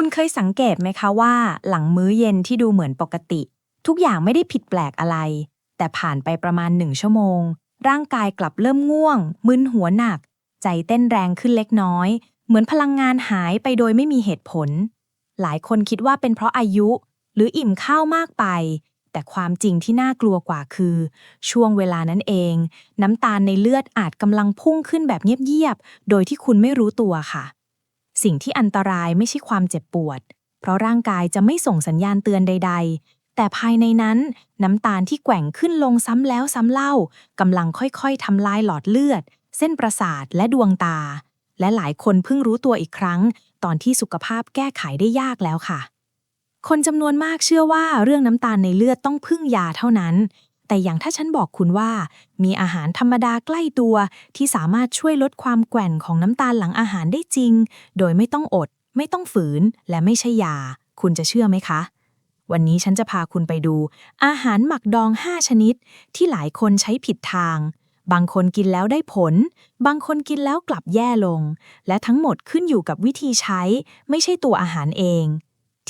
คุณเคยสังเกตไหมคะว่า หลังมื้อเย็นที่ดูเหมือนปกติ ทุกอย่างไม่ได้ผิดแปลกอะไร แต่ผ่านไปประมาณหนึ่งชั่วโมง ร่างกายกลับเริ่มง่วง มึนหัวหนัก ใจเต้นแรงขึ้นเล็กน้อย เหมือนพลังงานหายไปโดยไม่มีเหตุผล หลายคนคิดว่าเป็นเพราะอายุ หรืออิ่มข้าวมากไป แต่ความจริงที่น่ากลัวกว่าคือ ช่วงเวลานั้นเอง น้ำตาลในเลือดอาจกำลังพุ่งขึ้นแบบเงียบๆโดยที่คุณไม่รู้ตัวค่ะ สิ่งที่อันตรายไม่ใช่ความเจ็บปวด เพราะร่างกายจะไม่ส่งสัญญาณเตือนใด ๆ แต่ภายในนั้นน้ำตาลที่แกว่งขึ้นลงซ้ำแล้วซ้ำเล่ากำลังค่อยๆทำลายหลอดเลือด เส้นประสาทและดวงตา และหลายคนเพิ่งรู้ตัวอีกครั้ง ตอนที่สุขภาพแก้ไขได้ยากแล้วค่ะ คนจำนวนมากเชื่อว่าเรื่องน้ำตาลในเลือดต้องพึ่งยาเท่านั้น แต่อย่างถ้าฉันบอกคุณว่า มีอาหารธรรมดาใกล้ตัว ที่สามารถช่วยลดความแกว่งของน้ำตาลหลังอาหารได้จริง โดยไม่ต้องอด ไม่ต้องฝืน และไม่ใช่ยา คุณจะเชื่อไหมคะ วันนี้ฉันจะพาคุณไปดู อาหารหมักดอง 5 ชนิด ที่หลายคนใช้ผิดทาง บางคนกินแล้วได้ผล บางคนกินแล้วกลับแย่ลง และทั้งหมดขึ้นอยู่กับวิธีใช้ ไม่ใช่ตัวอาหารเอง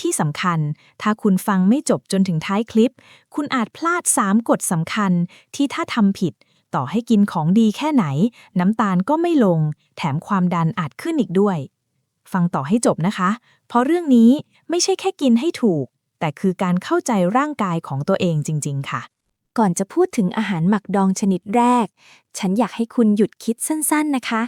ที่สำคัญ ถ้าคุณฟังไม่จบจนถึงท้ายคลิป คุณอาจพลาด 3 กฎสำคัญที่ถ้าทำผิด ต่อให้กินของดีแค่ไหน น้ำตาลก็ไม่ลง แถมความดันอาจขึ้นอีกด้วย ฟังต่อให้จบนะคะ เพราะเรื่องนี้ไม่ใช่แค่กินให้ถูก แต่คือการเข้าใจร่างกายของตัวเองจริง ๆ ค่ะก่อนจะพูดถึงอาหารหมักดองชนิดแรก ฉันอยากให้คุณหยุดคิดสั้นๆนะคะ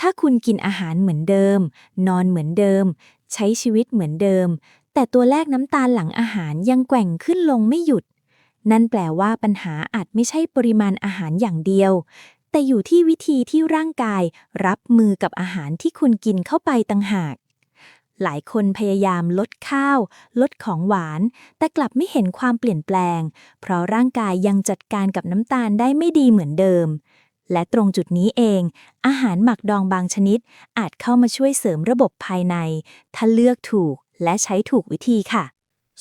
ถ้าคุณกินอาหารเหมือนเดิม นอนเหมือนเดิม ใช้ชีวิตเหมือนเดิม แต่ตัวแรกน้ำตาลหลังอาหารยังแกว่งขึ้นลงไม่หยุด นั่นแปลว่าปัญหาอาจไม่ใช่ปริมาณอาหารอย่างเดียว แต่อยู่ที่วิธีที่ร่างกายรับมือกับอาหารที่คุณกินเข้าไปต่างหากหลายคนพยายามลดข้าว ลดของหวาน แต่กลับไม่เห็นความเปลี่ยนแปลง เพราะร่างกายยังจัดการกับน้ำตาลได้ไม่ดีเหมือนเดิม และตรงจุดนี้เอง อาหารหมักดองบางชนิด อาจเข้ามาช่วยเสริมระบบภายใน ถ้าเลือกถูกและใช้ถูกวิธีค่ะ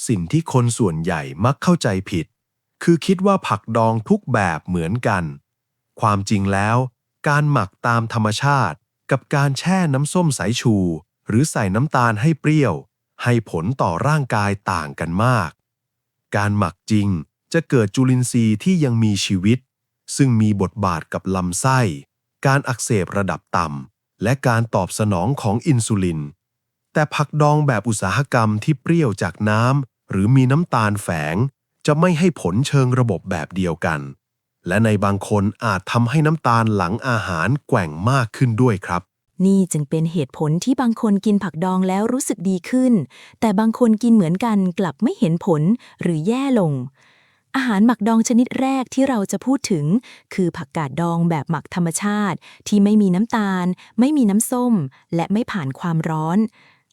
สิ่งที่คนส่วนใหญ่มักเข้าใจผิด คือคิดว่าผักดองทุกแบบเหมือนกัน ความจริงแล้ว การหมักตามธรรมชาติ กับการแช่น้ำส้มสายชู หรือใส่น้ำตาลให้เปรี้ยว ให้ผลต่อร่างกายต่างกันมาก การหมักจริงจะเกิดจุลินทรีย์ที่ยังมีชีวิต ซึ่งมีบทบาทกับลำไส้ การอักเสบระดับต่ำ และการตอบสนองของอินซูลิน แต่ผักดองแบบอุตสาหกรรมที่เปรี้ยวจากน้ำหรือมีน้ำตาลแฝง จะไม่ให้ผลเชิงระบบแบบเดียวกัน และในบางคนอาจทำให้น้ำตาลหลังอาหารแกว่งมากขึ้นด้วยครับนี่จึงเป็นเหตุผลที่บางคนกินผักดองแล้วรู้สึกดีขึ้น แต่บางคนกินเหมือนกันกลับไม่เห็นผลหรือแย่ลง อาหารหมักดองชนิดแรกที่เราจะพูดถึง คือผักกาดดองแบบหมักธรรมชาติ ที่ไม่มีน้ำตาล ไม่มีน้ำส้ม และไม่ผ่านความร้อน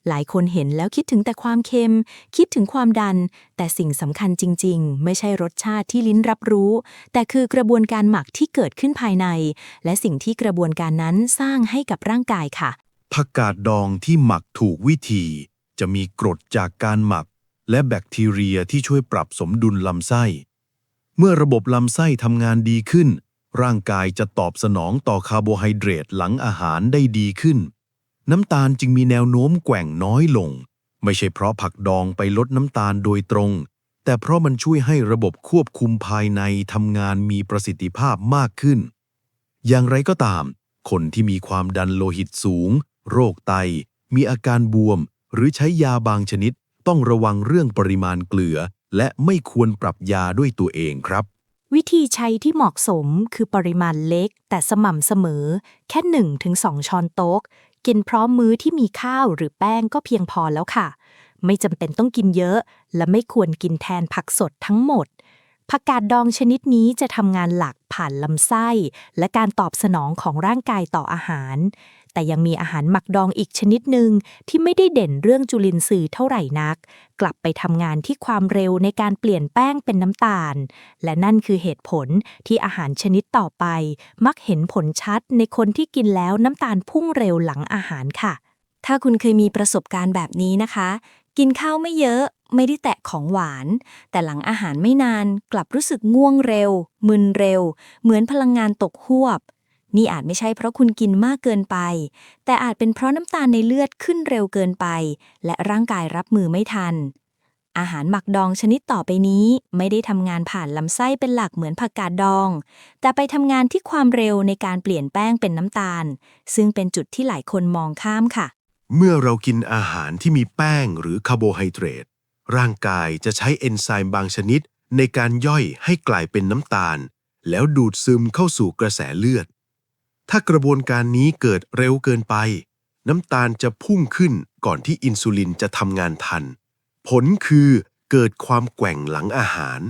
หลายคนเห็นแล้วคิดถึงแต่ความเค็ม คิดถึงความดัน แต่สิ่งสำคัญจริง ๆ ไม่ใช่รสชาติที่ลิ้นรับรู้ แต่คือกระบวนการหมักที่เกิดขึ้นภายใน และสิ่งที่กระบวนการนั้นสร้างให้กับร่างกายค่ะ ผักกาดดองที่หมักถูกวิธี จะมีกรดจากการหมัก และแบคทีเรียที่ช่วยปรับสมดุลลำไส้ เมื่อระบบลำไส้ทำงานดีขึ้น ร่างกายจะตอบสนองต่อคาร์โบไฮเดรตหลังอาหารได้ดีขึ้น น้ำตาลจึงมีแนวโน้มแกว่งน้อยลง ไม่ใช่เพราะผักดองไปลดน้ำตาลโดยตรง แต่เพราะมันช่วยให้ระบบควบคุมภายในทำงานมีประสิทธิภาพมากขึ้น อย่างไรก็ตาม คนที่มีความดันโลหิตสูง โรคไต มีอาการบวม หรือใช้ยาบางชนิดต้องระวังเรื่องปริมาณเกลือ และไม่ควรปรับยาด้วยตัวเองครับ วิธีใช้ที่เหมาะสมคือปริมาณเล็ก แต่สม่ำเสมอ แค่1-2ช้อนโต๊ะ กินพร้อมมื้อที่มีข้าวหรือแป้งก็เพียงพอแล้วค่ะ ไม่จำเป็นต้องกินเยอะ และไม่ควรกินแทนผักสดทั้งหมดผักกาดดองชนิดนี้จะทำงานหลักผ่านลำไส้ และการตอบสนองของร่างกายต่ออาหาร แต่ยังมีอาหารหมักดองอีกชนิดหนึ่งที่ไม่ได้เด่นเรื่องจุลินทรีย์เท่าไหร่นัก กลับไปทำงานที่ความเร็วในการเปลี่ยนแป้งเป็นน้ำตาล และนั่นคือเหตุผลที่อาหารชนิดต่อไป มักเห็นผลชัดในคนที่กินแล้วน้ำตาลพุ่งเร็วหลังอาหารค่ะ ถ้าคุณเคยมีประสบการณ์แบบนี้นะคะ กินข้าวไม่เยอะไม่ได้แตะของหวาน แต่หลังอาหารไม่นานกลับรู้สึกง่วงเร็ว มึนเร็ว เหมือนพลังงานตกหวบ นี่อาจไม่ใช่เพราะคุณกินมากเกินไป แต่อาจเป็นเพราะน้ำตาลในเลือดขึ้นเร็วเกินไป และร่างกายรับมือไม่ทัน อาหารหมักดองชนิดต่อไปนี้ ไม่ได้ทำงานผ่านลำไส้เป็นหลักเหมือนผักกาดดอง แต่ไปทำงานที่ความเร็วในการเปลี่ยนแป้งเป็นน้ำตาล ซึ่งเป็นจุดที่หลายคนมองข้ามค่ะ เมื่อเรากินอาหารที่มีแป้งหรือคาร์โบไฮเดรตร่างกายจะใช้เอนไซม์บางชนิด ในการย่อยให้กลายเป็นน้ำตาล แล้วดูดซึมเข้าสู่กระแสเลือด ถ้ากระบวนการนี้เกิดเร็วเกินไป น้ำตาลจะพุ่งขึ้นก่อนที่อินซูลินจะทำงานทัน ผลคือเกิดความแกว่งหลังอาหาร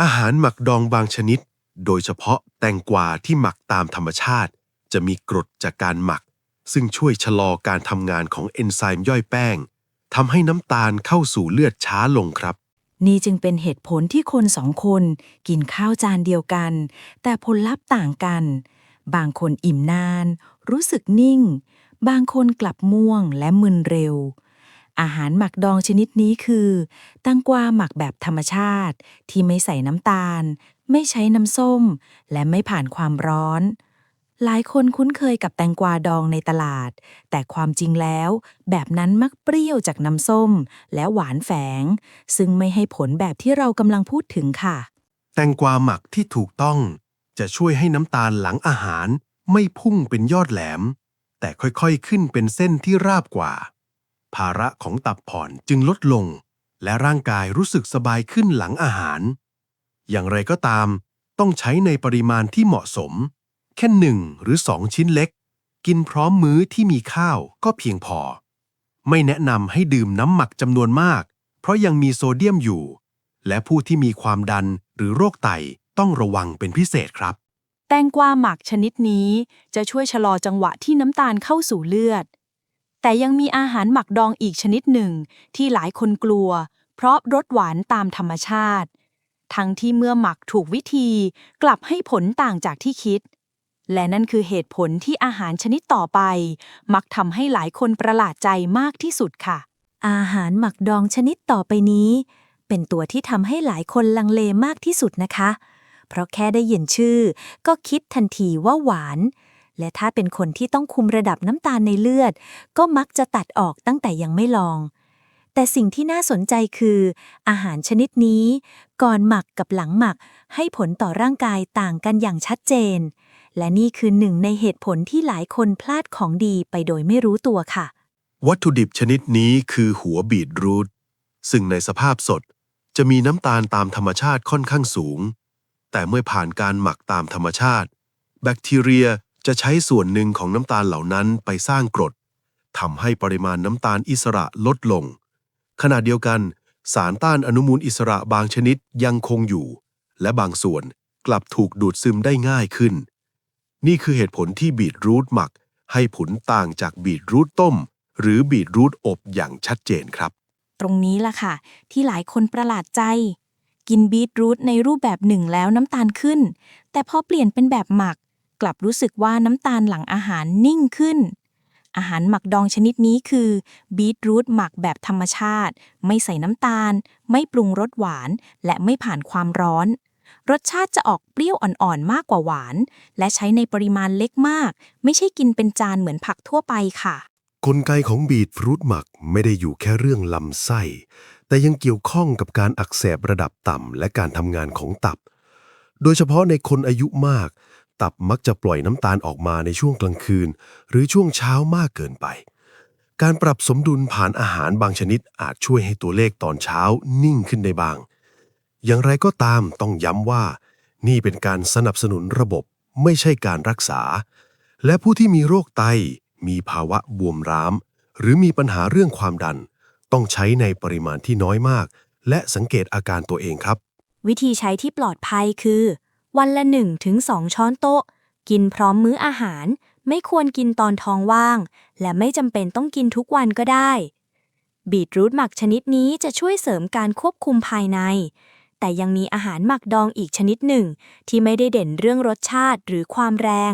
อาหารหมักดองบางชนิด โดยเฉพาะแตงกวาที่หมักตามธรรมชาติ จะมีกรดจากการหมัก ซึ่งช่วยชะลอการทำงานของเอนไซม์ย่อยแป้งทำให้น้ำตาลเข้าสู่เลือดช้าลงครับนี่จึงเป็นเหตุผลที่คนสองคน กินข้าวจานเดียวกัน แต่ผลลัพธ์ต่างกัน บางคนอิ่มนาน รู้สึกนิ่ง บางคนกลับม่วงและมึนเร็ว อาหารหมักดองชนิดนี้คือตังกวาหมักแบบธรรมชาติ ที่ไม่ใส่น้ำตาล ไม่ใช้น้ำส้ม และไม่ผ่านความร้อน หลายคนคุ้นเคยกับแตงกวาดองในตลาด แต่ความจริงแล้ว แบบนั้นมักเปรี้ยวจากน้ำส้ม และหวานแฝง ซึ่งไม่ให้ผลแบบที่เรากำลังพูดถึงค่ะ แตงกวาหมักที่ถูกต้อง จะช่วยให้น้ำตาลหลังอาหารไม่พุ่งเป็นยอดแหลม แต่ค่อยๆขึ้นเป็นเส้นที่ราบกว่า ภาระของตับผ่อนจึงลดลง และร่างกายรู้สึกสบายขึ้นหลังอาหาร อย่างไรก็ตาม ต้องใช้ในปริมาณที่เหมาะสม แค่หนึ่งหรือสองชิ้นเล็ก กินพร้อมมื้อที่มีข้าวก็เพียงพอ ไม่แนะนำให้ดื่มน้ำหมักจำนวนมาก เพราะยังมีโซเดียมอยู่ และผู้ที่มีความดันหรือโรคไต ต้องระวังเป็นพิเศษครับ แตงกวาหมักชนิดนี้จะช่วยชะลอจังหวะที่น้ำตาลเข้าสู่เลือด แต่ยังมีอาหารหมักดองอีกชนิดหนึ่งที่หลายคนกลัว เพราะรสหวานตามธรรมชาติ ทั้งที่เมื่อหมักถูกวิธีกลับให้ผลต่างจากที่คิด และนั่นคือเหตุผลที่อาหารชนิดต่อไป มักทำให้หลายคนประหลาดใจมากที่สุดค่ะ อาหารหมักดองชนิดต่อไปนี้ เป็นตัวที่ทำให้หลายคนลังเลมากที่สุดนะคะ เพราะแค่ได้ยินชื่อ ก็คิดทันทีว่าหวาน และถ้าเป็นคนที่ต้องคุมระดับน้ำตาลในเลือด ก็มักจะตัดออกตั้งแต่ยังไม่ลอง แต่สิ่งที่น่าสนใจคือ อาหารชนิดนี้ ก่อนหมักกับหลังหมักให้ผลต่อร่างกายต่างกันอย่างชัดเจน และนี่คือหนึ่งในเหตุผลที่หลายคนพลาดของดีไปโดยไม่รู้ตัวค่ะ วัตถุดิบชนิดนี้คือหัวบีทรูทซึ่งในสภาพสดจะมีน้ำตาลตามธรรมชาติค่อนข้างสูง แต่เมื่อผ่านการหมักตามธรรมชาติ แบคทีเรียจะใช้ส่วนหนึ่งของน้ำตาลเหล่านั้นไปสร้างกรดทำให้ปริมาณน้ำตาลอิสระลดลง ขณะเดียวกัน สารต้านอนุมูลอิสระบางชนิดยังคงอยู่ และบางส่วนกลับถูกดูดซึมได้ง่ายขึ้น นี่คือเหตุผลที่บีทรูทหมักให้ผลต่างจากบีทรูทต้ม หรือบีทรูทอบอย่างชัดเจนครับ ตรงนี้ล่ะค่ะ ที่หลายคนประหลาดใจ กินบีทรูทในรูปแบบหนึ่งแล้วน้ำตาลขึ้น แต่พอเปลี่ยนเป็นแบบหมัก กลับรู้สึกว่าน้ำตาลหลังอาหารนิ่งขึ้น อาหารหมักดองชนิดนี้คือบีทรูทหมักแบบธรรมชาติ ไม่ใส่น้ำตาล ไม่ปรุงรสหวาน และไม่ผ่านความร้อน รสชาติจะออกเปรี้ยวอ่อนๆมากกว่าหวาน และใช้ในปริมาณเล็กมาก ไม่ใช่กินเป็นจานเหมือนผักทั่วไปค่ะ กลไกของบีทรุตหมักไม่ได้อยู่แค่เรื่องลำไส้ แต่ยังเกี่ยวข้องกับการอักเสบระดับต่ำและการทำงานของตับ โดยเฉพาะในคนอายุมาก ตับมักจะปล่อยน้ำตาลออกมาในช่วงกลางคืน หรือช่วงเช้ามากเกินไป การปรับสมดุลผ่านอาหารบางชนิดอาจช่วยให้ตัวเลขตอนเช้านิ่งขึ้นได้บ้าง อย่างไรก็ตามต้องย้ำว่า นี่เป็นการสนับสนุนระบบไม่ใช่การรักษา และผู้ที่มีโรคไต มีภาวะบวมร้าม หรือมีปัญหาเรื่องความดัน ต้องใช้ในปริมาณที่น้อยมาก และสังเกตอาการตัวเองครับ วิธีใช้ที่ปลอดภัยคือ วันละ1ถึง2ช้อนโต๊ะ กินพร้อมมื้ออาหาร ไม่ควรกินตอนท้องว่าง และไม่จำเป็นต้องกินทุกวันก็ได้ บีทรูทหมักชนิดนี้จะช่วยเสริมการควบคุมภายใน แต่ยังมีอาหารหมักดองอีกชนิดหนึ่ง ที่ไม่ได้เด่นเรื่องรสชาติหรือความแรง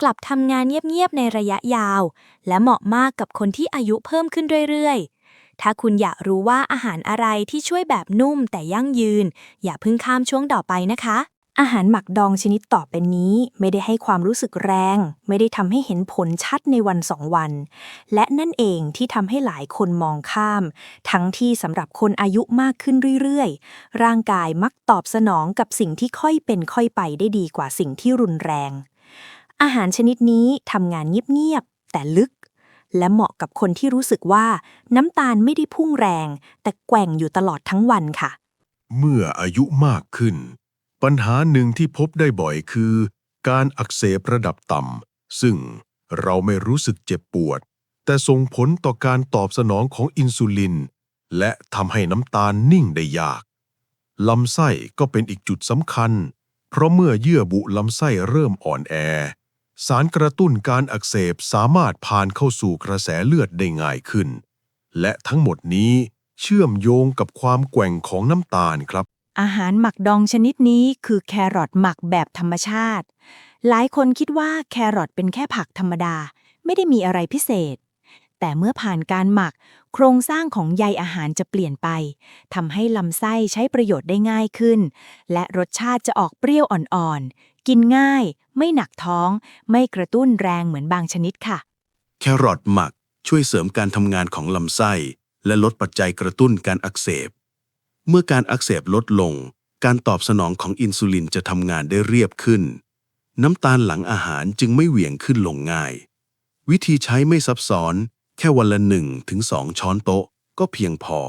กลับทำงานเงียบๆในระยะยาว และเหมาะมากกับคนที่อายุเพิ่มขึ้นเรื่อยๆ ถ้าคุณอยากรู้ว่าอาหารอะไรที่ช่วยแบบนุ่มแต่ยั่งยืน อย่าเพิ่งข้ามช่วงต่อไปนะคะ อาหารหมักดองชนิดต่อไปนี้ ไม่ได้ให้ความรู้สึกแรง ไม่ได้ทำให้เห็นผลชัดในวันสองวัน และนั่นเองที่ทำให้หลายคนมองข้าม ทั้งที่สำหรับคนอายุมากขึ้นเรื่อยๆ ร่างกายมักตอบสนองกับสิ่งที่ค่อยเป็นค่อยไปได้ดีกว่าสิ่งที่รุนแรง อาหารชนิดนี้ทำงานเงียบๆแต่ลึก และเหมาะกับคนที่รู้สึกว่าน้ำตาลไม่ได้พุ่งแรง แต่แกว่งอยู่ตลอดทั้งวันค่ะ เมื่ออายุมากขึ้น ปัญหาหนึ่งที่พบได้บ่อยคือ การอักเสบระดับต่ำซึ่งเราไม่รู้สึกเจ็บปวด แต่ส่งผลต่อการตอบสนองของอินซูลิน และทำให้น้ำตาลนิ่งได้ยากลำไส้ก็เป็นอีกจุดสำคัญ เพราะเมื่อเยื่อบุลำไส้เริ่มอ่อนแอ สารกระตุ้นการอักเสบสามารถผ่านเข้าสู่กระแสเลือดได้ง่ายขึ้น และทั้งหมดนี้เชื่อมโยงกับความแกว่งของน้ำตาลครับ อาหารหมักดองชนิดนี้คือแครอทหมักแบบธรรมชาติ หลายคนคิดว่าแครอทเป็นแค่ผักธรรมดา ไม่ได้มีอะไรพิเศษ แต่เมื่อผ่านการหมัก โครงสร้างของใยอาหารจะเปลี่ยนไปทำให้ลำไส้ใช้ประโยชน์ได้ง่ายขึ้น และรสชาติจะออกเปรี้ยวอ่อนๆ กินง่าย ไม่หนักท้อง ไม่กระตุ้นแรงเหมือนบางชนิดค่ะ แครอทหมักช่วยเสริมการทำงานของลำไส้ และลดปัจจัยกระตุ้นการอักเสบ เมื่อการอักเสบลดลง การตอบสนองของอินซูลินจะทำงานได้เรียบขึ้น น้ำตาลหลังอาหารจึงไม่เหวี่ยงขึ้นลงง่าย วิธีใช้ไม่ซับซ้อน แค่วันละหนึ่งถึงสองช้อนโต๊ะก็เพียงพอ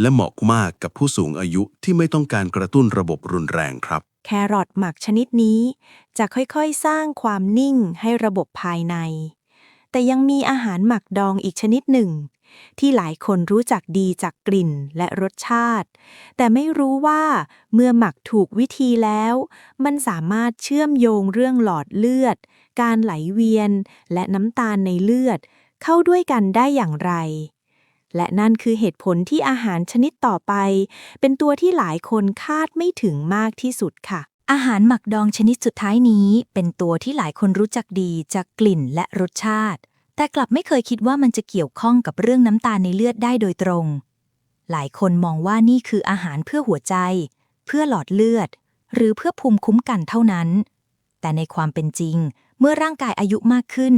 และเหมาะมากกับผู้สูงอายุที่ไม่ต้องการกระตุ้นระบบรุนแรงครับ แครอทหมักชนิดนี้ จะค่อยๆ สร้างความนิ่งให้ระบบภายใน แต่ยังมีอาหารหมักดองอีกชนิดหนึ่ง ที่หลายคนรู้จักดีจากกลิ่นและรสชาติ แต่ไม่รู้ว่าเมื่อหมักถูกวิธีแล้ว มันสามารถเชื่อมโยงเรื่องหลอดเลือด การไหลเวียน และน้ำตาลในเลือด เข้าด้วยกันได้อย่างไร และนั่นคือเหตุผลที่อาหารชนิดต่อไป เป็นตัวที่หลายคนคาดไม่ถึงมากที่สุดค่ะ อาหารหมักดองชนิดสุดท้ายนี้ เป็นตัวที่หลายคนรู้จักดีจากกลิ่นและรสชาติ แต่กลับไม่เคยคิดว่ามันจะเกี่ยวข้องกับเรื่องน้ำตาลในเลือดได้โดยตรง หลายคนมองว่านี่คืออาหารเพื่อหัวใจ เพื่อหลอดเลือด หรือเพื่อภูมิคุ้มกันเท่านั้น แต่ในความเป็นจริง เมื่อร่างกายอายุมากขึ้น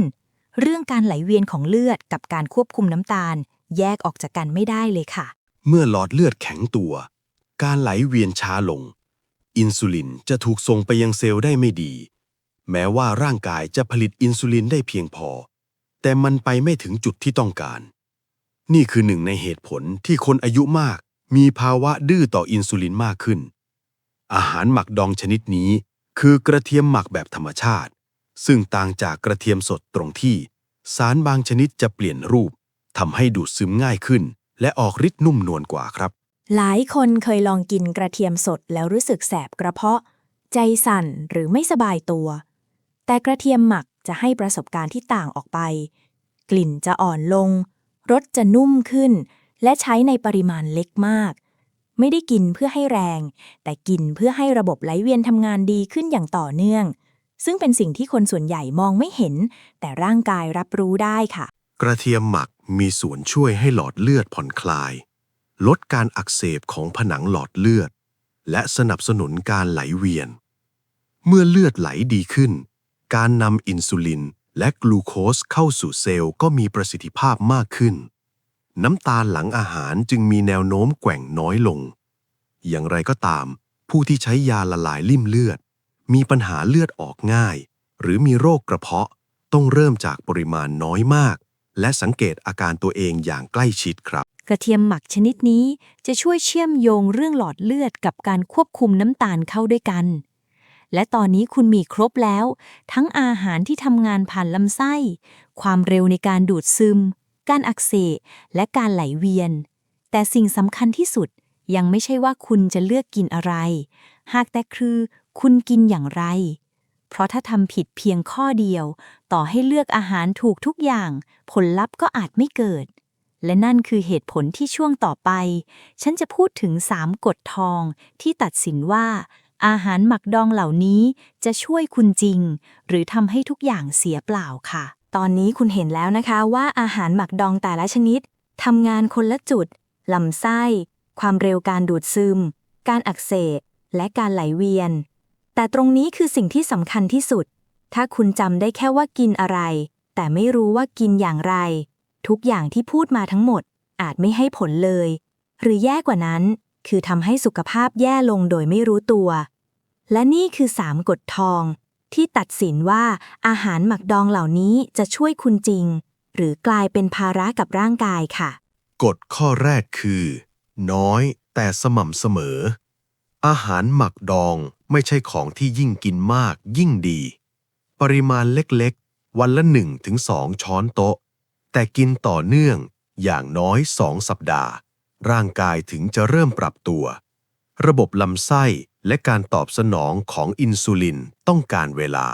เรื่องการไหลเวียนของเลือดกับการควบคุมน้ำตาล แยกออกจากกันไม่ได้เลยค่ะ เมื่อหลอดเลือดแข็งตัว การไหลเวียนช้าลง อินซูลินจะถูกส่งไปยังเซลล์ได้ไม่ดี แม้ว่าร่างกายจะผลิตอินซูลินได้เพียงพอ แต่มันไปไม่ถึงจุดที่ต้องการ นี่คือหนึ่งในเหตุผลที่คนอายุมากมีภาวะดื้อต่ออินซูลินมากขึ้น อาหารหมักดองชนิดนี้คือกระเทียมหมักแบบธรรมชาติ ซึ่งต่างจากกระเทียมสดตรงที่ สารบางชนิดจะเปลี่ยนรูป ทำให้ดูดซึมง่ายขึ้น และออกฤทธิ์นุ่มนวลกว่าครับ หลายคนเคยลองกินกระเทียมสดแล้วรู้สึกแสบกระเพาะ ใจสั่นหรือไม่สบายตัว แต่กระเทียมหมักจะให้ประสบการณ์ที่ต่างออกไป กลิ่นจะอ่อนลง รสจะนุ่มขึ้น และใช้ในปริมาณเล็กมาก ไม่ได้กินเพื่อให้แรง แต่กินเพื่อให้ระบบไหลเวียนทำงานดีขึ้นอย่างต่อเนื่อง ซึ่งเป็นสิ่งที่คนส่วนใหญ่มองไม่เห็น แต่ร่างกายรับรู้ได้ค่ะ กระเทียมหมัก มีส่วนช่วยให้หลอดเลือดผ่อนคลาย ลดการอักเสบของผนังหลอดเลือด และสนับสนุนการไหลเวียน เมื่อเลือดไหลดีขึ้น การนำอินซูลินและกลูโคสเข้าสู่เซลล์ก็มีประสิทธิภาพมากขึ้น น้ำตาลหลังอาหารจึงมีแนวโน้มแกว่งน้อยลง อย่างไรก็ตาม ผู้ที่ใช้ยาละลายลิ่มเลือด มีปัญหาเลือดออกง่าย หรือมีโรคกระเพาะต้องเริ่มจากปริมาณน้อยมาก และสังเกตอาการตัวเองอย่างใกล้ชิดครับ กระเทียมหมักชนิดนี้จะช่วยเชื่อมโยงเรื่องหลอดเลือดกับการควบคุมน้ำตาลเข้าด้วยกัน และตอนนี้คุณมีครบแล้ว ทั้งอาหารที่ทำงานผ่านลำไส้ ความเร็วในการดูดซึม การอักเสบและการไหลเวียน แต่สิ่งสำคัญที่สุดยังไม่ใช่ว่าคุณจะเลือกกินอะไร หากแต่คือคุณกินอย่างไร เพราะถ้าทำผิดเพียงข้อเดียว ต่อให้เลือกอาหารถูกทุกอย่าง ผลลัพธ์ก็อาจไม่เกิด และนั่นคือเหตุผลที่ช่วงต่อไป ฉันจะพูดถึง3กฎทองที่ตัดสินว่า อาหารหมักดองเหล่านี้จะช่วยคุณจริง หรือทำให้ทุกอย่างเสียเปล่าค่ะ ตอนนี้คุณเห็นแล้วนะคะว่าอาหารหมักดองแต่ละชนิดทำงานคนละจุดลำไส้ ความเร็วการดูดซึม การอักเสบและการไหลเวียน แต่ตรงนี้คือสิ่งที่สำคัญที่สุด ถ้าคุณจำได้แค่ว่ากินอะไร แต่ไม่รู้ว่ากินอย่างไร ทุกอย่างที่พูดมาทั้งหมด อาจไม่ให้ผลเลย หรือแย่กว่านั้น คือทำให้สุขภาพแย่ลงโดยไม่รู้ตัว และนี่คือสามกฎทอง ที่ตัดสินว่าอาหารหมักดองเหล่านี้จะช่วยคุณจริง หรือกลายเป็นภาระกับร่างกายค่ะ กฎข้อแรกคือ น้อยแต่สม่ำเสมอ อาหารหมักดอง ไม่ใช่ของที่ยิ่งกินมากยิ่งดี ปริมาณเล็กๆ วันละ1ถึง2ช้อนโต๊ะ แต่กินต่อเนื่องอย่างน้อย 2 สัปดาห์ ร่างกายถึงจะเริ่มปรับตัว ระบบลำไส้และการตอบสนองของอินซูลินต้องการเวลา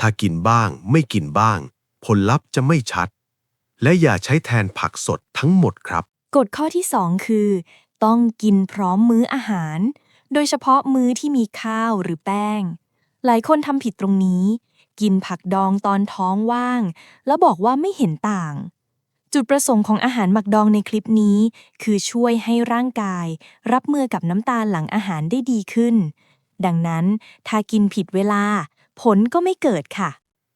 ถ้ากินบ้างไม่กินบ้าง ผลลัพธ์จะไม่ชัด และอย่าใช้แทนผักสดทั้งหมดครับ กฎข้อที่ 2 คือ ต้องกินพร้อมมื้ออาหาร โดยเฉพาะมื้อที่มีข้าวหรือแป้ง หลายคนทำผิดตรงนี้ กินผักดองตอนท้องว่าง แล้วบอกว่าไม่เห็นต่าง จุดประสงค์ของอาหารหมักดองในคลิปนี้ คือช่วยให้ร่างกาย รับมือกับน้ำตาลหลังอาหารได้ดีขึ้น ดังนั้นถ้ากินผิดเวลา ผลก็ไม่เกิดค่ะ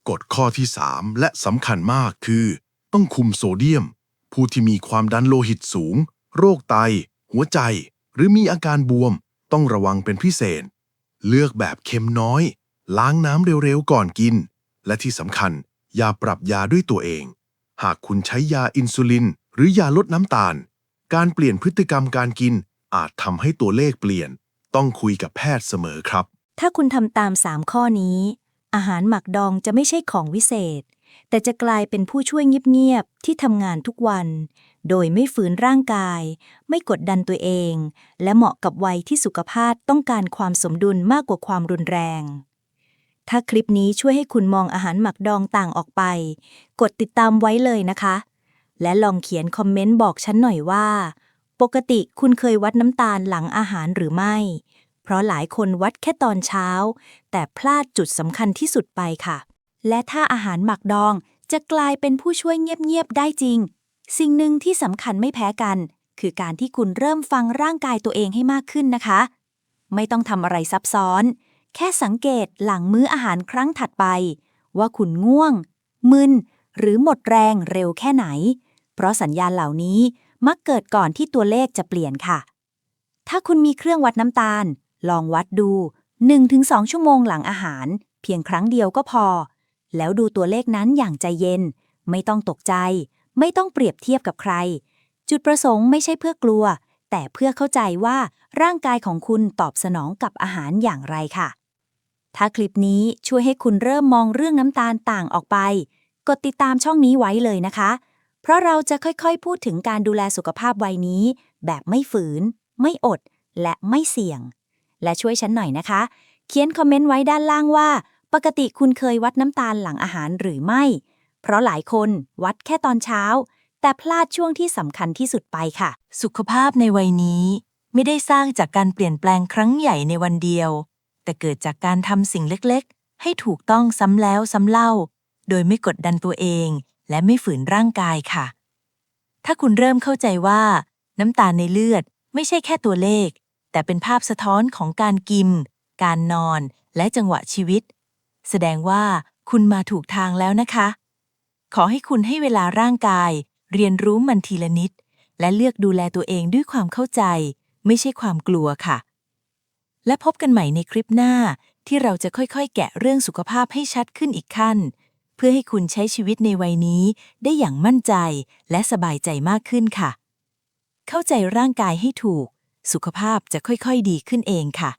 กฎข้อที่ 3 และสำคัญมากคือ ต้องคุมโซเดียม ผู้ที่มีความดันโลหิตสูง โรคไต หัวใจ หรือมีอาการบวม ต้องระวังเป็นพิเศษ เลือกแบบเค็มน้อย ล้างน้ำเร็วๆก่อนกิน และที่สำคัญอย่าปรับยาด้วยตัวเอง หากคุณใช้ยาอินซูลิน หรือยาลดน้ำตาล การเปลี่ยนพฤติกรรมการกินอาจทำให้ตัวเลขเปลี่ยน ต้องคุยกับแพทย์เสมอครับ ถ้าคุณทำตาม 3 ข้อนี้ อาหารหมักดองจะไม่ใช่ของวิเศษ แต่จะกลายเป็นผู้ช่วยเงียบๆที่ทำงานทุกวัน โดยไม่ฝืนร่างกาย ไม่กดดันตัวเอง และเหมาะกับวัยที่สุขภาพต้องการความสมดุลมากกว่าความรุนแรง ถ้าคลิปนี้ช่วยให้คุณมองอาหารหมักดองต่างออกไป กดติดตามไว้เลยนะคะ และลองเขียนคอมเมนต์บอกฉันหน่อยว่า ปกติคุณเคยวัดน้ำตาลหลังอาหารหรือไม่ เพราะหลายคนวัดแค่ตอนเช้า แต่พลาดจุดสำคัญที่สุดไปค่ะ และถ้าอาหารหมักดองจะกลายเป็นผู้ช่วยเงียบๆได้จริง สิ่งหนึ่งที่สำคัญไม่แพ้กัน คือการที่คุณเริ่มฟังร่างกายตัวเองให้มากขึ้นนะคะ ไม่ต้องทำอะไรซับซ้อน แค่สังเกตหลังมื้ออาหารครั้งถัดไป ว่าคุณง่วง มึน หรือหมดแรงเร็วแค่ไหน เพราะสัญญาณเหล่านี้มักเกิดก่อนที่ตัวเลขจะเปลี่ยนค่ะ ถ้าคุณมีเครื่องวัดน้ำตาล ลองวัดดู 1-2 ชั่วโมงหลังอาหาร เพียงครั้งเดียวก็พอ แล้วดูตัวเลขนั้นอย่างใจเย็น ไม่ต้องตกใจ ไม่ต้องเปรียบเทียบกับใคร จุดประสงค์ไม่ใช่เพื่อกลัว แต่เพื่อเข้าใจว่าร่างกายของคุณตอบสนองกับอาหารอย่างไรค่ะ ถ้าคลิปนี้ช่วยให้คุณเริ่มมองเรื่องน้ำตาลต่างออกไป กดติดตามช่องนี้ไว้เลยนะคะ เพราะเราจะค่อยๆ พูดถึงการดูแลสุขภาพวัยนี้ แบบไม่ฝืน ไม่อด และไม่เสี่ยง และช่วยฉันหน่อยนะคะ เขียนคอมเมนต์ไว้ด้านล่างว่า ปกติคุณเคยวัดน้ำตาลหลังอาหารหรือไม่ เพราะหลายคนวัดแค่ตอนเช้า แต่พลาดช่วงที่สำคัญที่สุดไปค่ะ สุขภาพในวัยนี้ ไม่ได้สร้างจากการเปลี่ยนแปลงครั้งใหญ่ในวันเดียว แต่เกิดจากการทำสิ่งเล็กๆ ให้ถูกต้องซ้ำแล้วซ้ำเล่า โดยไม่กดดันตัวเอง และไม่ฝืนร่างกายค่ะ ถ้าคุณเริ่มเข้าใจว่า น้ำตาลในเลือดไม่ใช่แค่ตัวเลข แต่เป็นภาพสะท้อนของการกิน การนอน และจังหวะชีวิต แสดงว่าคุณมาถูกทางแล้วนะคะ ขอให้คุณให้เวลาร่างกาย เรียนรู้มันทีละนิด และเลือกดูแลตัวเองด้วยความเข้าใจ ไม่ใช่ความกลัวค่ะ และพบกันใหม่ในคลิปหน้า ที่เราจะค่อยๆ แกะเรื่องสุขภาพให้ชัดขึ้นอีกขั้น เพื่อให้คุณใช้ชีวิตในวัยนี้ได้อย่างมั่นใจและสบายใจมากขึ้นค่ะ เข้าใจร่างกายให้ถูก สุขภาพจะค่อยๆดีขึ้นเองค่ะ